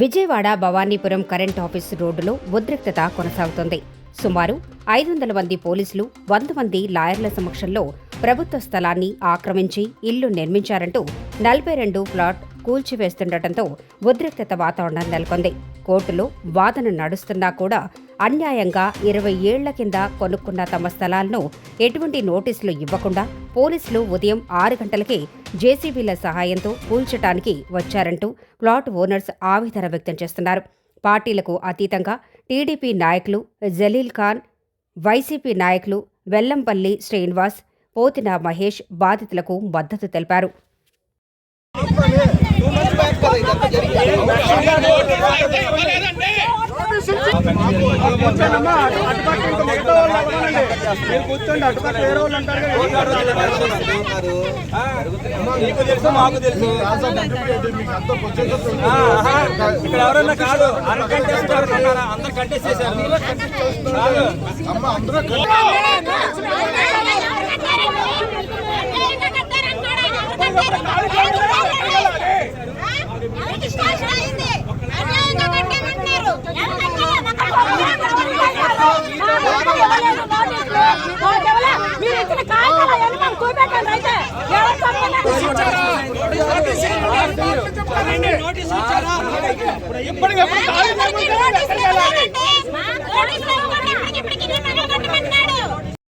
Vijayawada Bhavanipuram current office రోడ్డులో ఉద్రిక్తత కొనసాగుతుంది. సుమారు ఐదు వందల మంది పోలీసులు వంద మంది లాయర్ల సమక్షంలో ప్రభుత్వ స్థలాన్ని ఆక్రమించి ఇల్లు నిర్మించారంటూ నలభై రెండు ప్లాట్ కూల్చివేస్తుండటంతో ఉద్రిక్తత వాతావరణం నెలకొంది. కోర్టులో వాదన నడుస్తున్నా కూడా అన్యాయంగా ఇరవై ఏళ్ళ కింద కొనుక్కున్న తమ స్థలాలను ఎటువంటి నోటీసులు ఇవ్వకుండా పోలీసులు ఉదయం ఆరు గంటలకే జేసీబీల సహాయంతో కూల్చటానికి వచ్చారంటూ ప్లాట్ ఓనర్స్ ఆవేదన వ్యక్తం చేస్తున్నారు. పార్టీలకు అతీతంగా టీడీపీ నాయకులు జలీల్ ఖాన్ వైసీపీ నాయకులు వెల్లంపల్లి శ్రీనివాస్ పోతిన మహేష్ బాధితులకు మద్దతు తెలిపారు. మీరు తెలుసు మాకు తెలుసు ఆహా, ఇక్కడ ఎవరన్నా కాదు అందరు అన్నారా? అందరు కంటేసేసారు మీరు ఇచ్చిన కాగితాలు అవన్నీ మాకు చూపెట్టండి అయితే ఎవరు ఇప్పటికప్పుడు నోటీసులు ఇవ్వకండి. ఇప్పటికి ఇప్పటికి నగలు కట్టమంటున్నారు.